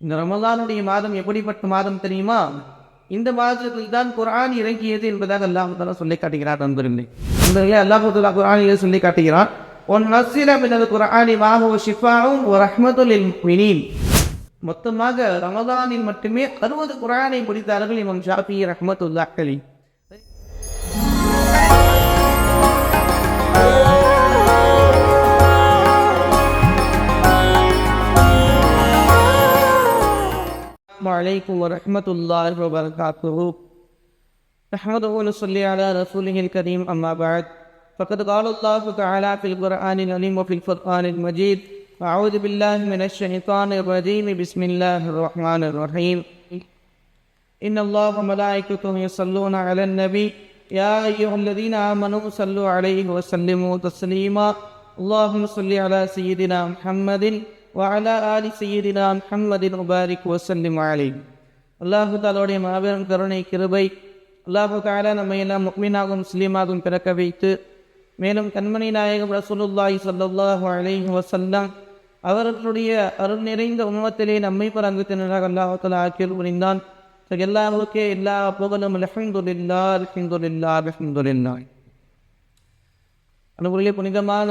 இந்த ரமலானுடைய மாதம் எப்படிப்பட்ட மாதம் தெரியுமா? இந்த மாதத்தில் தான் குரான் இறங்கியது என்பதாக அல்லாஹ் தாலா சொல்லி காட்டுகிறார் நண்பர்களே. நண்பர்களே அல்லாஹ் தாலா குர்ஆனிலே சொல்லி காட்டுகிறான். ஒன் நசில மினல் குர்ஆனி மாஹு ஷிஃபாவும் ஒரு ரஹ்மத்துல் முஃமினீன் மொத்தமாக ரமதானில் மட்டுமே அறுபது குரானை முடித்தார்கள் இவன் ஷாஃபி ரஹமத்துல்லா அலி وعليكم ورحمة الله وبركاته. نحمده ونصلي على رسوله الكريم أما بعد. فقد قال الله تعالى في القرآن العليم وفي القرآن المجيد أعوذ بالله من الشيطان الرجيم. بسم الله الرحمن الرحيم. إن الله وملائكته يصلون على النبي يا أيها الذين آمنوا صلوا عليه وسلموا تسليما. اللهم صل على سيدنا محمد வாலா ஆலி செய்யதினா முஹம்மதின் முபாரிக் வசல்லிம் அலி அல்லாஹு தாலோடைய மாபெரும் கருணை கிருபை அல்லாஹு தாலா நம்ம எல்லாம் முக்மீனாகவும் முஸ்லீமாகவும் பிறக்க வைத்து மேலும் கண்மணி நாயகம் ரசூலுல்லாஹி சல்லாஹு அலைஹி வசல்லாம் அவர்களுடைய அருள் நிறைந்த உணவத்திலே நம்மை பரங்குத்தினராக அல்லாஹால ஆக்கியல் புரிந்தான் எல்லாருக்கே எல்லா புகழும் லஹிந்துல்லா லஹிந்துல்லா லஹிந்துல்லா அனுபவிய புனிதமான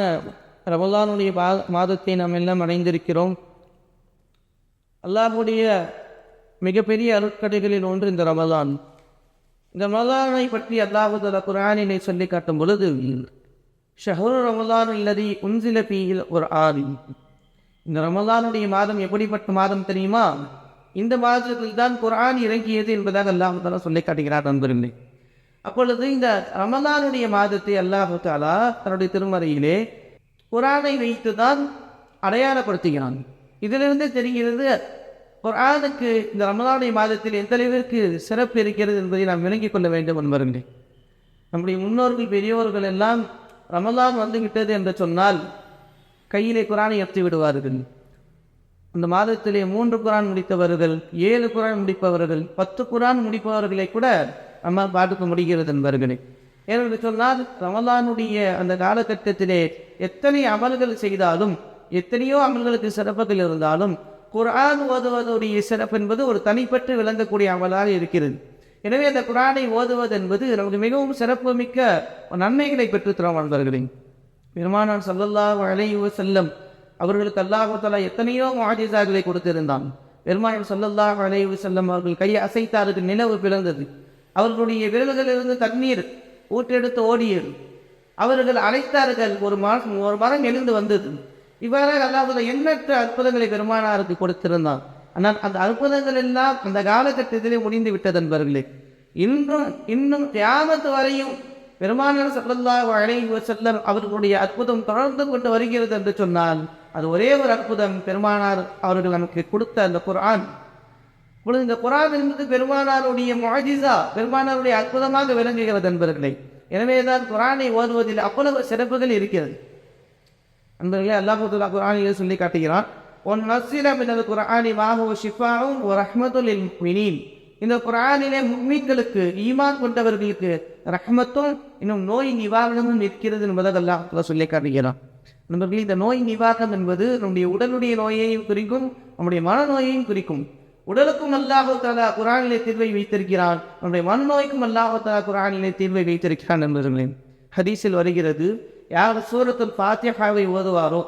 ரமலானுடைய பா மாதத்தை நாம் எல்லாம் அடைந்திருக்கிறோம். அல்லாஹுடைய மிகப்பெரிய அருட்கடைகளில் ஒன்று இந்த ரமலான். இந்த ரமலானை பற்றி அல்லாஹுதல குரானினை சொல்லி காட்டும் பொழுது ஷஹரு ரமலான் இல்லதி உன்சில பீயில் ஒரு ஆறு இந்த ரமலானுடைய மாதம் எப்படிப்பட்ட மாதம் தெரியுமா? இந்த மாதத்தில் தான் குரான் இறங்கியது என்பதாக அல்லாஹுதாலா சொல்லி காட்டுகிறார் நண்பர்களே. அப்பொழுது இந்த ரமலானுடைய மாதத்தை அல்லாஹு தாலா தன்னுடைய திருமறையிலே குரானை வைத்து தான் அடையாளப்படுத்துகிறான். இதிலிருந்து தெரிகிறது குரானுக்கு இந்த ரமலானுடைய மாதத்தில் எந்த அளவிற்கு சிறப்பு இருக்கிறது என்பதை நாம் விளங்கிக் கொள்ள வேண்டும் என்பருங்கள் நம்முடைய முன்னோர்கள் பெரியோர்கள் எல்லாம் ரமலான் வந்துவிட்டது என்று சொன்னால் கையிலே குரானை எடுத்து விடுவார்கள். அந்த மாதத்திலே மூன்று குரான் முடித்தவர்கள் ஏழு குரான் முடிப்பவர்கள் பத்து குரான் முடிப்பவர்களை கூட நம்ம பார்க்க முடிகிறது என்பர்களே ஏனென்று சொன்னால் ரமலானுடைய அந்த காலகட்டத்திலே எத்தனை அமல்கள் செய்தாலும் எத்தனையோ அமல்களுக்கு சிறப்புகள் இருந்தாலும் குரான் ஓதுவதுடைய சிறப்பு என்பது ஒரு தனிப்பட்டு விளங்கக்கூடிய அமலாக இருக்கிறது. எனவே அந்த குரானை ஓதுவது என்பது நமக்கு மிகவும் சிறப்பு மிக்க நன்மைகளை பெற்றுத்தரும் நண்பர்களே பெருமானான் சல்லல்லா அலைஹி செல்லம் அவர்களுக்கு அல்லாஹாலா எத்தனையோ மாஜிசாக்களை கொடுத்திருந்தான். பெருமானார் சொல்லல்லா வளைவு செல்லம் அவர்கள் கையை அசைத்தார்கள் நிலவு பிளந்தது. அவர்களுடைய விரல்களிலிருந்து தண்ணீர் ஊற்றெடுத்து ஓடியது அவர்கள் அழைத்தார்கள் ஒரு மாதம் ஒரு மரம் எழுந்து வந்தது. இவ்வாறாக அல்லாஹுல எண்ணற்ற அற்புதங்களை பெருமானாருக்கு கொடுத்திருந்தான். ஆனால் அந்த அற்புதங்கள் எல்லாம் அந்த காலகட்டத்திலே முடிந்து விட்டதென்பர்களே இன்றும் இன்னும் தியாகத்து வரையும் பெருமானார் சல்லல்லாஹு அலைஹி வஸல்லம் அவர்களுடைய அற்புதம் தொடர்ந்து கொண்டு வருகிறது என்று சொன்னால் அது ஒரே ஒரு அற்புதம் பெருமானார் அவர்கள் நமக்கு கொடுத்த அந்த குரான் இப்பொழுது இந்த குரான் என்பது பெருமானாருடைய மாஜிசா பெருமானாருடைய அற்புதமாக விளங்குகிறது என்பர்களே எனவேதான் குரானை ஓதுவதில் அவ்வளவு சிறப்புகள் இருக்கிறது. அன்பர்களே அல்லாஹுல்லா குரானிலே சொல்லி காட்டுகிறான் ஒன் நசில மினல் குரானி மாஹு ஷிஃபாவும் ஒரு ரஹ்மத்துல் மினீன் இந்த குரானிலே முக்மீன்களுக்கு ஈமான் கொண்டவர்களுக்கு ரஹ்மத்தும் இன்னும் நோய் நிவாரணமும் இருக்கிறது என்பதாக அல்லாஹ் சொல்லி காட்டுகிறான். நண்பர்களே இந்த நோய் நிவாரணம் என்பது நம்முடைய உடலுடைய நோயையும் குறிக்கும் நம்முடைய மனநோயையும் குறிக்கும். உடலுக்கும் அல்லாஹு தாலா குரானிலே தீர்வை வைத்திருக்கிறான். நம்முடைய மனநோய்க்கும் அல்லாஹு தாலா குரானிலே தீர்வை வைத்திருக்கிறான் என்பதுங்களே ஹதீஸில் வருகிறது யார் சூரத்தில் பாத்தியாவை ஓதுவாரோ?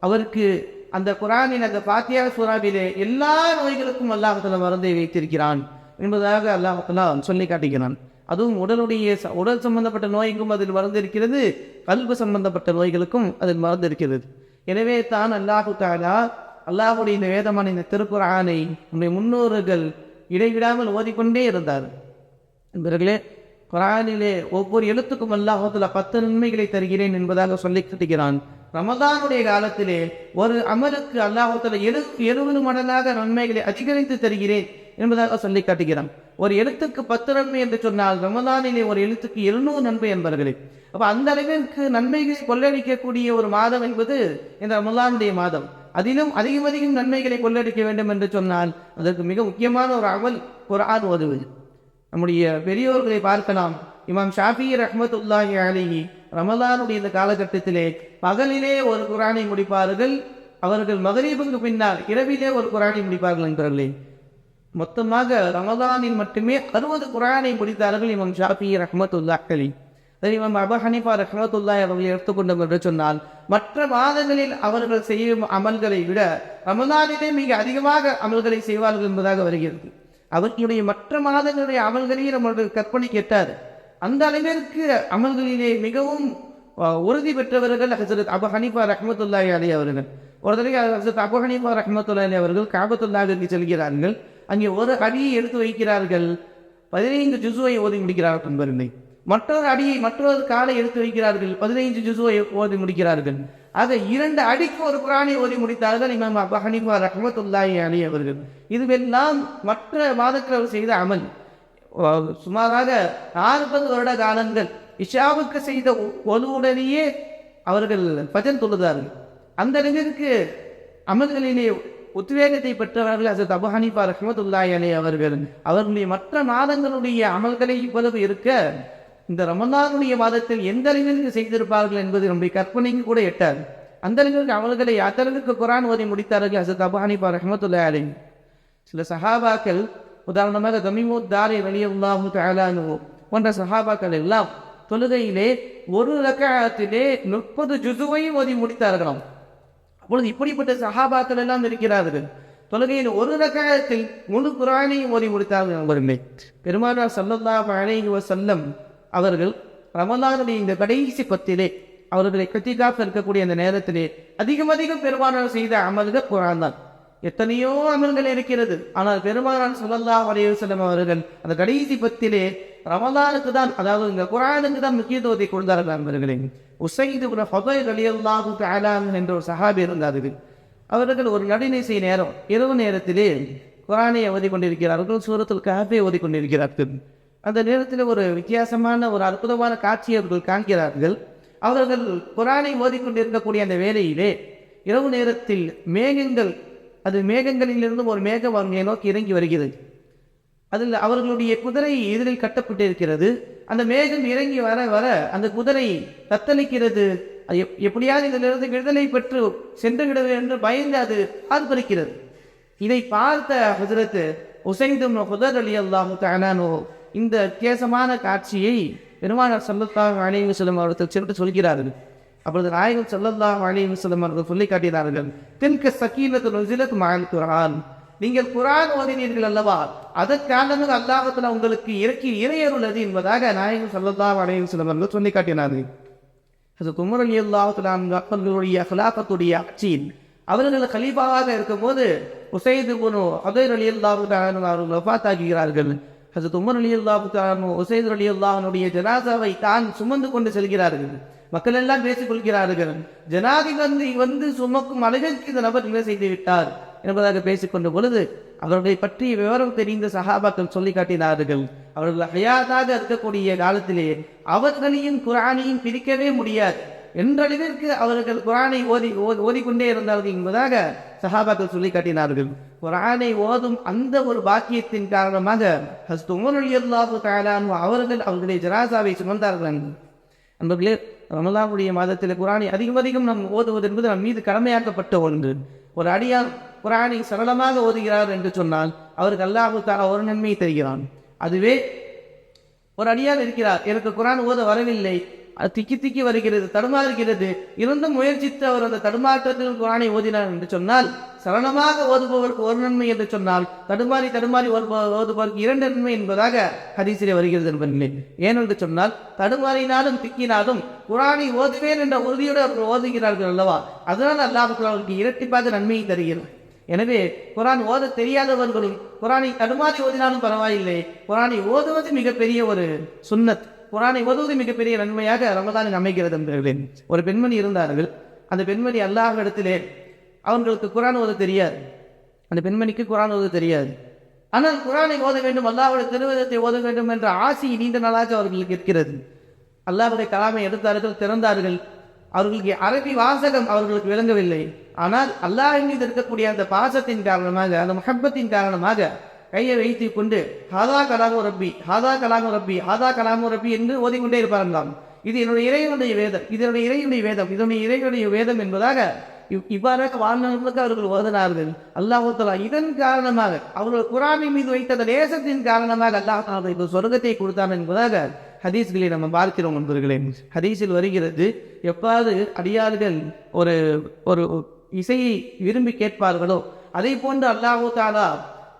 அவருக்கு அந்த குரானின் அந்த பாத்தியா சூறாவிலே எல்லா நோய்களுக்கும் அல்லாஹு மருந்தை வைத்திருக்கிறான் என்பதாக அல்லாஹு சொல்லி காட்டுகிறான். அதுவும் உடலுடைய ச- உடல் சம்பந்தப்பட்ட நோய்க்கும் அதில் மருந்து இருக்கிறது கல்வி சம்பந்தப்பட்ட நோய்களுக்கும் அதில் மருந்து இருக்கிறது. எனவே தான் அல்லாஹு தாலா அல்லாஹுடைய இந்த வேதமான இந்த திருக்குறானை நம்முடைய முன்னோர்கள் இடைவிடாமல் ஓதிக்கொண்டே இருந்தார். என்பவர்களே குரானிலே ஒவ்வொரு எழுத்துக்கும் அல்லாஹத்தில் பத்து நன்மைகளை தருகிறேன் என்பதாக சொல்லி காட்டுகிறான். ரமதானுடைய காலத்திலே ஒரு அமலுக்கு அல்லாஹத்தில் எழு எழுபது மடலாக நன்மைகளை அதிகரித்து தருகிறேன் என்பதாக சொல்லி காட்டுகிறான். ஒரு எழுத்துக்கு பத்து நன்மை என்று சொன்னால் ரமதானிலே ஒரு எழுத்துக்கு எழுநூறு நன்மை என்பவர்களே அப்போ அந்த அளவிற்கு நன்மைகளை கொள்ளடிக்கக்கூடிய ஒரு மாதம் என்பது இந்த ரமதானுடைய மாதம். அதிலும் அதிகம் அதிகம் நன்மைகளை கொள்ளடிக்க வேண்டும் என்று சொன்னால் அதற்கு மிக முக்கியமான ஒரு அமல் குர்ஆன் ஓதுவது. நம்முடைய பெரியோர்களை பார்க்கலாம். இமாம் ஷாஃபி ரஹமத்துல்லாஹி அலிஹி ரமலானுடைய இந்த காலகட்டத்திலே பகலிலே ஒரு குரானை முடிப்பார்கள். அவர்கள் மகரீபுக்கு பின்னால் இரவிலே ஒரு குரானை முடிப்பார்கள் என்றார்களே மொத்தமாக ரமதானில் மட்டுமே அறுபது குரானை முடித்தார்கள் இமாம் ஷாஃபி ரஹ்மத்துல்லா அலி இமாம் அபு ஹனிஃபா ரஹ்மத்துல்லா அவர்கள் எடுத்துக்கொண்டோம் என்று சொன்னால் மற்ற மாதங்களில் அவர்கள் செய்யும் அமல்களை விட ரமதானிலே மிக அதிகமாக அமல்களை செய்வார்கள் என்பதாக வருகிறது. அவர்களுடைய மற்ற மாதங்களுடைய அமல்களையும் நம்மளுடைய கற்பனை கேட்டார். அந்த அளவிற்கு அமல்களிலே மிகவும் உறுதி பெற்றவர்கள் ஹசரத் அபு ஹனிஃபா ரஹ்மத்துல்லாஹி அலி அவர்கள். ஒரு தடவை ஹசரத் அபு ஹனிஃபா ரஹ்மத்துல்லாஹி அவர்கள் காபத்துல்லாவிற்கு செல்கிறார்கள். அங்கே ஒரு அடியை எடுத்து வைக்கிறார்கள். பதினைந்து ஜுசுவை ஓதி முடிக்கிறார்கள் என்பதில்லை. மற்றொரு அடியை மற்றொரு காலை எடுத்து வைக்கிறார்கள். பதினைஞ்சு ஜுசுவை ஓதி முடிக்கிறார்கள். ஆக இரண்டு அடிக்கு ஒரு குரானை ஓதி முடித்தார்கள் இமாம் அபு ஹனிஃபா ரஹமத்துல்லாஹி அலி அவர்கள். இதுவெல்லாம் மற்ற மாதக்கிழவர் செய்த அமல் சுமாராக நாற்பது வருட காலங்கள் இஷாவுக்கு செய்த ஒலுவுடனேயே அவர்கள் பஜன் தொழுதார்கள். அந்த அளவிற்கு அமல்களிலே உத்வேகத்தை பெற்றவர்கள் அது அபு ஹனிஃபா ரஹமத்துல்லாஹி அலி அவர்கள். அவர்களுடைய மற்ற மாதங்களுடைய அமல்களை இவ்வளவு இருக்க இந்த ரமலானுடைய மாதத்தில் எந்த அளவிற்கு செய்திருப்பார்கள் என்பது நம்முடைய கற்பனைக்கு கூட எட்டாது. அந்த அளவிற்கு அவர்களை அந்த குரான் ஓதி முடித்தார்கள் ஹசரத் அபானிபா ஹனீஃபா ரஹ்மத்துல்லாஹி சில சஹாபாக்கள் உதாரணமாக தமிமுத் தாரி ரலியல்லாஹு தஆலானு போன்ற சஹாபாக்கள் எல்லாம் தொழுகையிலே ஒரு ரக்காயத்திலே முப்பது ஜுசுவையும் ஓதி முடித்தார்களாம். அப்பொழுது இப்படிப்பட்ட சஹாபாக்கள் எல்லாம் இருக்கிறார்கள். தொழுகையில் ஒரு ரக்காயத்தில் முழு குரானையும் ஓதி முடித்தார்கள் நண்பர்களே பெருமானார் ஸல்லல்லாஹு அலைஹி வஸல்லம் அவர்கள் ரமதானுடைய இந்த கடைசி பத்திலே அவர்களை கத்திகாப்பு இருக்கக்கூடிய அந்த நேரத்திலே அதிகம் அதிகம் பெருமானார் செய்த அமல்கள் குரான் தான் எத்தனையோ அமல்கள் இருக்கிறது. ஆனால் பெருமானார் ஸல்லல்லாஹு வலையுசலம் அவர்கள் அந்த கடைசி பத்திலே ரமதானுக்கு தான் அதாவது இந்த குரானுக்கு தான் முக்கியத்துவத்தை கொடுத்தார்கள் நண்பர்களே உசைது ஹொபைர் ரலியல்லாஹு என்ற ஒரு சஹாபி இருந்தார்கள் அவர்கள் ஒரு நடுநிசை நேரம் இரவு நேரத்திலே குரானை ஓதிக்கொண்டிருக்கிறார்கள் சூரத்தில் காஃபே ஓதிக்கொண்டிருக்கிறார்கள். அந்த நேரத்தில் ஒரு வித்தியாசமான ஒரு அற்புதமான காட்சி அவர்கள் காண்கிறார்கள். அவர்கள் குரானை ஓதிக்கொண்டிருக்கக்கூடிய அந்த வேலையிலே இரவு நேரத்தில் மேகங்கள் அது மேகங்களிலிருந்து ஒரு மேகம் அவர்களை நோக்கி இறங்கி வருகிறது. அதில் அவர்களுடைய குதிரை எதிரில் கட்டப்பட்டிருக்கிறது. அந்த மேகம் இறங்கி வர வர அந்த குதிரை தத்தளிக்கிறது. அது எப்- எப்படியாவது இதிலிருந்து விடுதலை பெற்று சென்று விட என்று பயந்து அது ஆர்ப்பரிக்கிறது. இதை பார்த்த ஹசரத்து உசைதும் ஹுதர் அலி அல்லாஹு தானானோ இந்த வித்தியாசமான காட்சியை பெருமானார் சல்லத்தாக அலைஹி செல்லும் அவர்கள் சென்று சொல்கிறார்கள். அப்பொழுது நாயகம் ஸல்லல்லாஹு அலைஹி செல்லும் அவர்கள் சொல்லி காட்டினார்கள் தில்க சக்கீனத்து நுசிலத் மகன் குரான் நீங்கள் குரான் ஓதினீர்கள் அல்லவா? அதற்காக அல்லாஹத்தில் உங்களுக்கு இறக்கி இறையருள்ளது என்பதாக நாயகம் ஸல்லல்லாஹு அலைஹி வஸல்லம் அவர்கள் சொல்லி காட்டினார்கள். அது குமர் அலி அல்லாஹுலாம் அவர்களுடைய ஹிலாஃபத்துடைய ஆட்சியில் அவர்கள் இருக்கும் இருக்கும்போது உசைது குனு அதர் அலி அல்லாஹு அவர்கள் வஃபாத் ஹசரத் உமர் அலி அல்லாஹு உசைது அலி அல்லாஹனுடைய ஜனாசாவை தான் சுமந்து கொண்டு செல்கிறார்கள். மக்கள் எல்லாம் பேசிக் கொள்கிறார்கள். ஜனாதிபதி வந்து சுமக்கும் அழகிற்கு இந்த நபர் நிலை செய்து விட்டார் என்பதாக பேசிக்கொண்ட பொழுது அவர்களை பற்றிய விவரம் தெரிந்த சகாபாக்கள் சொல்லி காட்டினார்கள். அவர்கள் ஹயாதாக இருக்கக்கூடிய காலத்திலே அவர்களையும் குரானையும் பிரிக்கவே முடியாது. என்றளவிற்கு அவர்கள் குரானை ஓதி ஓதி- ஓதிக்கொண்டே இருந்தார்கள் என்பதாக சஹாபாக்கள் சொல்லி காட்டினார்கள். குரானை ஓதும் அந்த ஒரு பாக்கியத்தின் காரணமாக ஹஸ்து உமர் தாலானு அவர்கள் அவர்களுடைய ஜனாசாவை சுமந்தார்கள் அன்பர்களே ரமலானுடைய மாதத்தில் குரானை அதிகம் அதிகம் நாம் ஓதுவது என்பது நம் மீது கடமையாக்கப்பட்ட ஒன்று. ஒரு அடியார் குரானை சரளமாக ஓதுகிறார் என்று சொன்னால் அவருக்கு அல்லாஹு தாலா ஒரு நன்மையை தருகிறான். அதுவே ஒரு அடியார் இருக்கிறார். எனக்கு குரான் ஓத வரவில்லை. திக்கி திக்கி வருகிறது தடுமாறுகிறது. இருந்தும் முயற்சித்து அவர் அந்த தடுமாற்றத்தில் குரானை ஓதினார் என்று சொன்னால் சரணமாக ஓதுபவருக்கு ஒரு நன்மை என்று சொன்னால் தடுமாறி தடுமாறி ஓதுபவர் ஓதுபவருக்கு இரண்டு நன்மை என்பதாக ஹதீஸிலே வருகிறது என்பதில்லை ஏனென்று சொன்னால் தடுமாறினாலும் திக்கினாலும் குரானை ஓதுவேன் என்ற உறுதியோடு அவர்கள் ஓதுகிறார்கள் அல்லவா? அதனால் அல்லாஹ் அவருக்கு இரட்டிப்பாக நன்மையை தருகிறார். எனவே குரான் ஓத தெரியாதவர்களும் குரானை தடுமாறி ஓதினாலும் பரவாயில்லை. குரானை ஓதுவது மிகப்பெரிய ஒரு சுன்னத் குரானை ஓதுவது மிகப்பெரிய நன்மையாக ரமதானில் அமைகிறது என்பவர்களே ஒரு பெண்மணி இருந்தார்கள். அந்த பெண்மணி அல்லாஹ் இடத்திலே அவர்களுக்கு குரான் ஓத தெரியாது. அந்த பெண்மணிக்கு குரான் ஓத தெரியாது. ஆனால் குரானை ஓத வேண்டும் அல்லாஹ்வுடைய திருவிதத்தை ஓத வேண்டும் என்ற ஆசை நீண்ட நாளாக அவர்களுக்கு இருக்கிறது. அல்லாஹுடைய கலாமை எடுத்தார்கள் திறந்தார்கள். அவர்களுக்கு அரபி வாசகம் அவர்களுக்கு விளங்கவில்லை. ஆனால் அல்லாஹ் மீது இருக்கக்கூடிய அந்த பாசத்தின் காரணமாக அந்த மஹப்பத்தின் காரணமாக கையை வைத்து கொண்டு ஹாதா கலாமு ரப்பி ஹாதா கலாமு ரப்பி ஹாதா கலாமு ரப்பி என்று ஓதிக்கொண்டே இருப்பார்களாம் இது என்னுடைய இறைவனுடைய வேதம் இது என்னுடைய இறைவனுடைய வேதம் இதனுடைய இறைவனுடைய வேதம் என்பதாக இவ் இவ்வாறாக வாழ்நாளுக்கு அவர்கள் ஓதனார்கள். அல்லாஹாலா இதன் காரணமாக அவர்கள் குரானின் மீது வைத்த அந்த நேசத்தின் காரணமாக அல்லாஹ் தாலா சொர்க்கத்தை கொடுத்தான் என்பதாக ஹதீஸ்களை நம்ம பார்க்கிறோம் நண்பர்களே. ஹதீஸில் வருகிறது எவ்வாறு அடியார்கள் ஒரு ஒரு இசையை விரும்பி கேட்பார்களோ அதை போன்று அல்லாஹு தாலா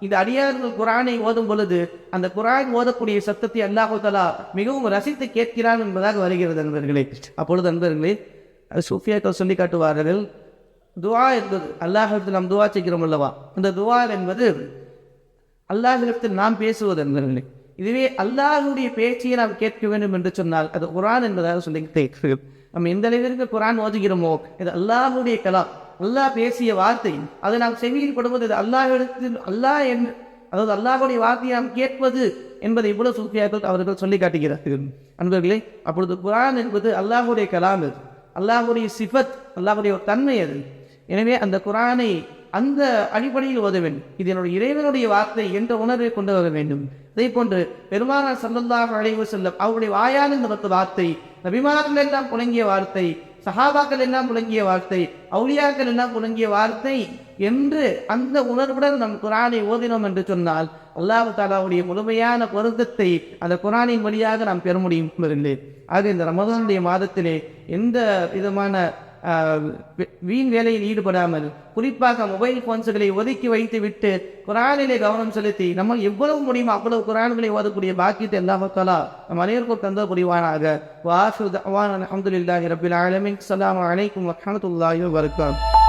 இந்த அடியார்கள் குரானை ஓதும் பொழுது அந்த குரான் ஓதக்கூடிய சத்தத்தை அல்லாஹுதலா மிகவும் ரசித்து கேட்கிறான் என்பதாக வருகிறது நண்பர்களே அப்பொழுது நண்பர்களே அது சூஃபியாக்கள் சொல்லி காட்டுவார்கள் துவா என்பது அல்லாஹிடத்தில் நாம் துவா செய்கிறோம் அல்லவா? இந்த துவா என்பது அல்லாஹிடத்தில் நாம் பேசுவது என்பதில்லை இதுவே அல்லாஹுடைய பேச்சையை நாம் கேட்க வேண்டும் என்று சொன்னால் அது குரான் என்பதாக சொல்லி நம்ம எந்த அளவிற்கு குரான் ஓதுகிறோமோ இது அல்லாஹுடைய கலாம். அல்லாஹ் பேசிய வார்த்தை. அதை நாம் செவியில் கொடுப்பது அல்லாஹ் அல்லாஹிடத்தில் அல்லாஹ் என்று அதாவது அல்லாஹுடைய வார்த்தையை நாம் கேட்பது என்பதை இவ்வளவு சூஃபியாக்கள் அவர்கள் சொல்லி காட்டுகிறார்கள். அன்பர்களே அப்பொழுது குரான் என்பது அல்லாஹுடைய கலாம் அது. அல்லாஹுடைய சிஃபத் அல்லாஹுடைய ஒரு தன்மை அது. எனவே அந்த குரானை அந்த அடிப்படையில் ஓத வேண்டும். இது என்னுடைய இறைவனுடைய வார்த்தை என்ற உணர்வை கொண்டு வர வேண்டும். அதே போன்று பெருமானார் சல்லல்லாஹு அழைவு செல்லும் அவருடைய வாயான நமக்கு வார்த்தை நபிமார்கள் எல்லாம் புழங்கிய வார்த்தை சஹாபாக்கள் எல்லாம் புழங்கிய வார்த்தை? அவுளியாக்கள் எல்லாம் புழங்கிய வார்த்தை? என்று அந்த உணர்வுடன் நம் குரானை ஓதினோம் என்று சொன்னால் அல்லாஹ் தாலாவுடைய முழுமையான பொருத்தத்தை அந்த குரானின் வழியாக நாம் பெற முடியும் என்பதில்லை ஆக இந்த ரமதானுடைய மாதத்திலே எந்த விதமான வீண் வேலையில் ஈடுபடாமல் குறிப்பாக மொபைல் போன்ஸுகளை ஒதுக்கி வைத்து விட்டு குரானிலே கவனம் செலுத்தி நம்ம எவ்வளவு முடியுமோ அவ்வளவு குரான்களை ஓதக்கூடிய பாக்கியத்தை அல்லாஹாலா நம் அனைவருக்கும் தந்த புரிவானாக வாசு அஹமதுல்லாஹி ரபில் ஆலமின். அலாம் வலைக்கம் வரமத்துல்லாஹி வரகாத்து